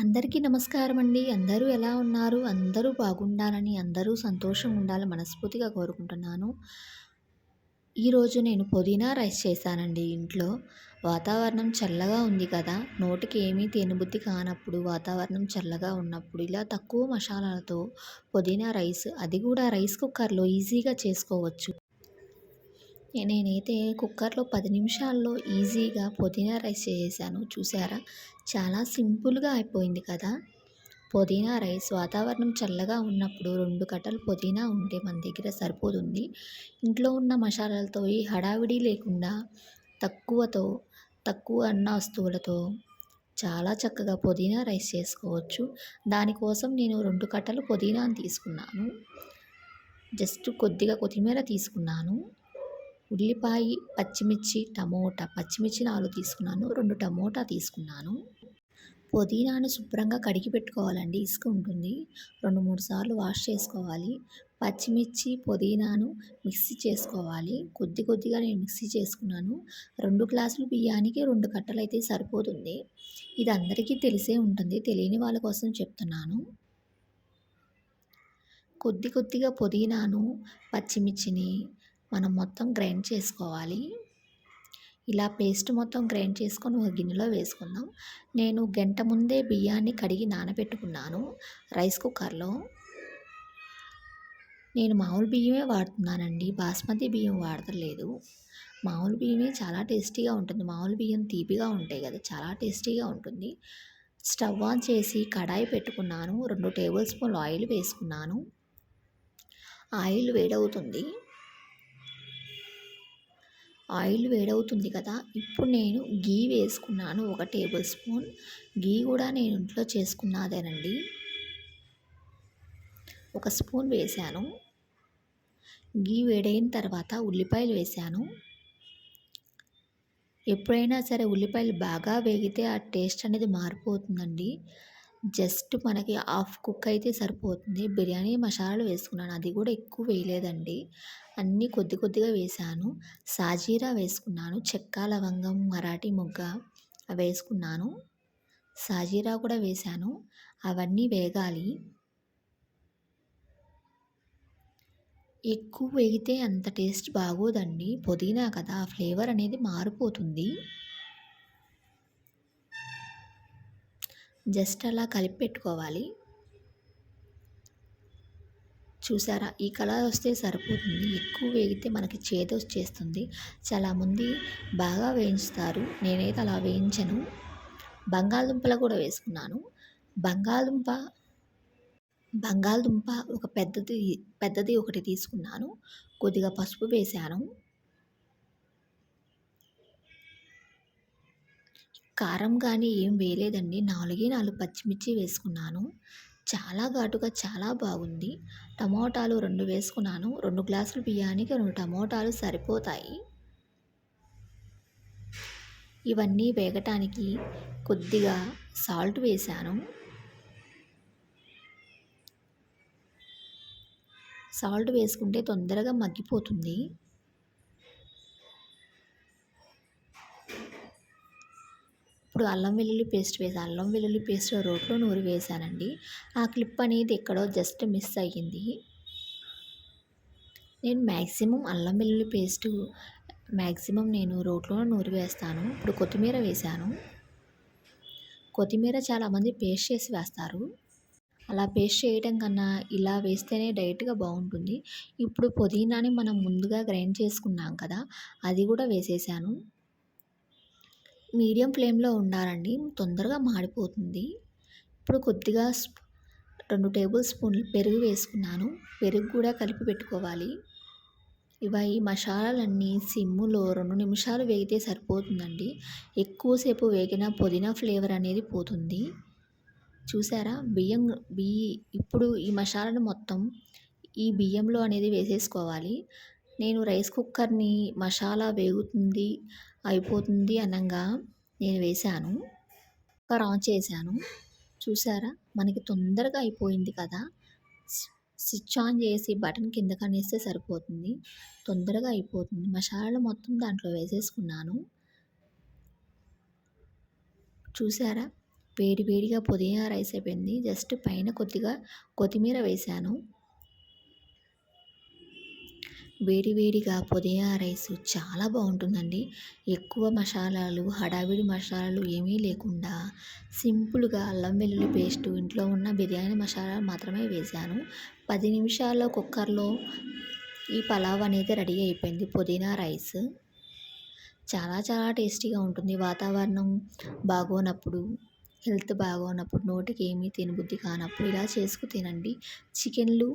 అందరికీ నమస్కారం అండి. అందరూ ఎలా ఉన్నారు? అందరూ బాగుండాలని అందరూ సంతోషంగా ఉండాలని మనస్ఫూర్తిగా కోరుకుంటున్నాను. ఈరోజు నేను పుదీనా రైస్ చేశానండి ఇంట్లో. వాతావరణం చల్లగా ఉంది కదా. నోటికి ఏమీ తినబుద్ధి కానప్పుడు వాతావరణం చల్లగా ఉన్నప్పుడు ఇలా తక్కువ మసాలాలతో పుదీనా రైస్ అది కూడా రైస్ కుక్కర్లో ఈజీగా చేసుకోవచ్చు. నేనైతే కుక్కర్లో పది నిమిషాల్లో ఈజీగా పుదీనా రైస్ చేసేసాను చూసారా? చాలా సింపుల్గా అయిపోయింది కదా? పుదీనా రైస్ వాతావరణం చల్లగా ఉన్నప్పుడు రెండు కట్టలు పుదీనా ఉంటే మన దగ్గర సరిపోతుంది. ఇంట్లో ఉన్న మసాలాలతో ఈ హడావిడి లేకుండా తక్కువతో తక్కువ అన్న వస్తువులతో చాలా చక్కగా పుదీనా రైస్ చేసుకోవచ్చు. దానికోసం నేను రెండు కట్టలు పుదీనాను తీసుకున్నాను. జస్ట్ కొద్దిగా కొత్తిమీర తీసుకున్నాను. ఉల్లిపాయ పచ్చిమిర్చి టమోటా. పచ్చిమిర్చి నాలుగు తీసుకున్నాను. రెండు టమోటా తీసుకున్నాను. పుదీనాను శుభ్రంగా కడిగి పెట్టుకోవాలండి. ఇసుక ఉంటుంది. రెండు మూడు సార్లు వాష్ చేసుకోవాలి. పచ్చిమిర్చి పుదీనాను మిక్సీ చేసుకోవాలి. కొద్ది కొద్దిగా నేను మిక్సీ చేసుకున్నాను. రెండు గ్లాసులు బియ్యానికి రెండు కట్టలు అయితే సరిపోతుంది. ఇది అందరికీ తెలిసే ఉంటుంది. తెలియని వాళ్ళ కోసం చెప్తున్నాను. కొద్ది కొద్దిగా పుదీనాను పచ్చిమిర్చిని మనం మొత్తం గ్రైండ్ చేసుకోవాలి. ఇలా పేస్ట్ మొత్తం గ్రైండ్ చేసుకొని ఒక గిన్నెలో వేసుకుందాం. నేను గంట ముందే బియ్యాన్ని కడిగి నానబెట్టుకున్నాను రైస్ కుక్కర్లో. నేను మామూలు బియ్యమే వాడుతున్నానండి. బాస్మతి బియ్యం వాడతలేదు. మామూలు బియ్యమే చాలా టేస్టీగా ఉంటుంది. మామూలు బియ్యం తీపిగా ఉంటాయి కదా చాలా టేస్టీగా ఉంటుంది. స్టవ్ ఆన్ చేసి కడాయి పెట్టుకున్నాను. రెండు టేబుల్ స్పూన్లు ఆయిల్ వేసుకున్నాను. ఆయిల్ వేడవుతుంది. ఆయిల్ వేడవుతుంది కదా ఇప్పుడు నేను గీ వేసుకున్నాను ఒక టేబుల్ స్పూన్. గీ కూడా నేను ఇంట్లో చేసుకున్నదేనండి. ఒక స్పూన్ వేశాను. గీ వేడైన తర్వాత ఉల్లిపాయలు వేశాను. ఎప్పుడైనా సరే ఉల్లిపాయలు బాగా వేగితే ఆ టేస్ట్ అనేది మారిపోతుందండి. జస్ట్ మనకి హాఫ్ కుక్ అయితే సరిపోతుంది. బిర్యానీ మసాలాలు వేసుకున్నాను. అది కూడా ఎక్కువ వేయలేదండి. అన్నీ కొద్ది కొద్దిగా వేసాను. సాజీరా వేసుకున్నాను. చెక్క లవంగం మరాఠీ మొగ్గ వేసుకున్నాను. సాజీరా కూడా వేసాను. అవన్నీ వేగాలి. ఎక్కువ వేగితే అంత టేస్ట్ బాగోదండి. పుదీనా కదా ఫ్లేవర్ అనేది మారిపోతుంది. జస్ట్ అలా కలిపి పెట్టుకోవాలి. చూసారా? ఈ కలర్ వస్తే సరిపోతుంది. ఎక్కువ వేగితే మనకి చేదు వచ్చేస్తుంది. చాలామంది బాగా వేయించుతారు. నేనైతే అలా వేయించను. బంగాళదుంపలు కూడా వేసుకున్నాను. బంగాళదుంప బంగాళదుంప ఒక పెద్దది పెద్దది ఒకటి తీసుకున్నాను. కొద్దిగా పసుపు వేసాను. కారం కానీ ఏం వేయలేదండి. నాలుగే నాలుగు పచ్చిమిర్చి వేసుకున్నాను. చాలా ఘాటుగా చాలా బాగుంది. టమోటాలు రెండు వేసుకున్నాను. రెండు గ్లాసులు బియ్యానికి రెండు టమోటాలు సరిపోతాయి. ఇవన్నీ వేగటానికి కొద్దిగా సాల్ట్ వేశాను. సాల్ట్ వేసుకుంటే తొందరగా మగ్గిపోతుంది. ఇప్పుడు అల్లం వెల్లుల్లి పేస్ట్ వేసి అల్లం వెల్లుల్లి పేస్ట్ రోట్లో నూరి వేశానండి. ఆ క్లిప్ అనేది ఎక్కడో జస్ట్ మిస్ అయ్యింది. నేను మ్యాక్సిమం అల్లం వెల్లుల్లి పేస్ట్ మ్యాక్సిమం నేను రోట్లో నూరి వేస్తాను. ఇప్పుడు కొత్తిమీర వేశాను. కొత్తిమీర చాలామంది పేస్ట్ చేసి వేస్తారు. అలా పేస్ట్ చేయడం కన్నా ఇలా వేస్తేనే డైరెక్ట్గా బాగుంటుంది. ఇప్పుడు పుదీనాని మనం ముందుగా గ్రైండ్ చేసుకున్నాం కదా అది కూడా వేసేసాను. మీడియం ఫ్లేమ్లో ఉండాలండి. తొందరగా మాడిపోతుంది. ఇప్పుడు కొద్దిగా రెండు టేబుల్ స్పూన్లు పెరుగు వేసుకున్నాను. పెరుగు కూడా కలిపి పెట్టుకోవాలి. ఇవి ఈ మసాలాలన్నీ సిమ్ములో రెండు నిమిషాలు వేగితే సరిపోతుందండి. ఎక్కువసేపు వేగిన పుదీనా ఫ్లేవర్ అనేది పోతుంది. చూసారా? బియ్యం బియ్యి ఇప్పుడు ఈ మసాలాను మొత్తం ఈ బియ్యంలో అనేది వేసేసుకోవాలి. నేను రైస్ కుక్కర్ని మసాలా వేగుతుంది అయిపోతుంది అనగా నేను వేశాను. కుక్కర్ ఆన్ చేశాను. చూసారా మనకి తొందరగా అయిపోయింది కదా? స్విచ్ ఆన్ చేసి బటన్ కింద కనేస్తే సరిపోతుంది. తొందరగా అయిపోతుంది. మసాలాలు మొత్తం దాంట్లో వేసేసుకున్నాను. చూసారా వేడి వేడిగా పుదీనా రైస్ అయిపోయింది. జస్ట్ పైన కొద్దిగా కొత్తిమీర వేశాను. వేడి వేడిగా పుదీనా రైస్ చాలా బాగుంటుందండి. ఎక్కువ మసాలాలు హడావిడి మసాలాలు ఏమీ లేకుండా సింపుల్గా అల్లం వెల్లుల్లి పేస్ట్ ఇంట్లో ఉన్న బిర్యానీ మసాలా మాత్రమే వేశాను పది నిమిషాల్లో కుక్కర్లో ఈ పలావ్ అనేది రెడీ అయిపోయింది. పుదీనా రైస్ చాలా చాలా టేస్టీగా ఉంటుంది. వాతావరణం బాగోనప్పుడు హెల్త్ బాగోనప్పుడు నోటికి ఏమీ తినబుద్ధి కానప్పుడు ఇలా చేసుకు తినండి. చికెన్లు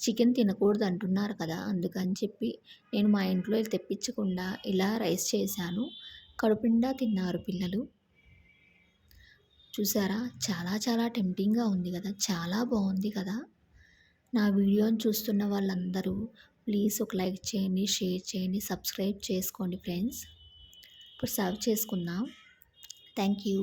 చికెన్ తినకూడదు అంటున్నారు కదా అందుకని చెప్పి నేను మా ఇంట్లో తెప్పించకుండా ఇలా రైస్ చేశాను. కడుపుండా తిన్నారు పిల్లలు. చూసారా? చాలా చాలా టెంప్టింగ్గా ఉంది కదా చాలా బాగుంది కదా. నా వీడియోని చూస్తున్న వాళ్ళందరూ ప్లీజ్ ఒక లైక్ చేయండి షేర్ చేయండి సబ్స్క్రైబ్ చేసుకోండి ఫ్రెండ్స్. ఇప్పుడు సర్వ్ చేసుకుందాం. Thank you.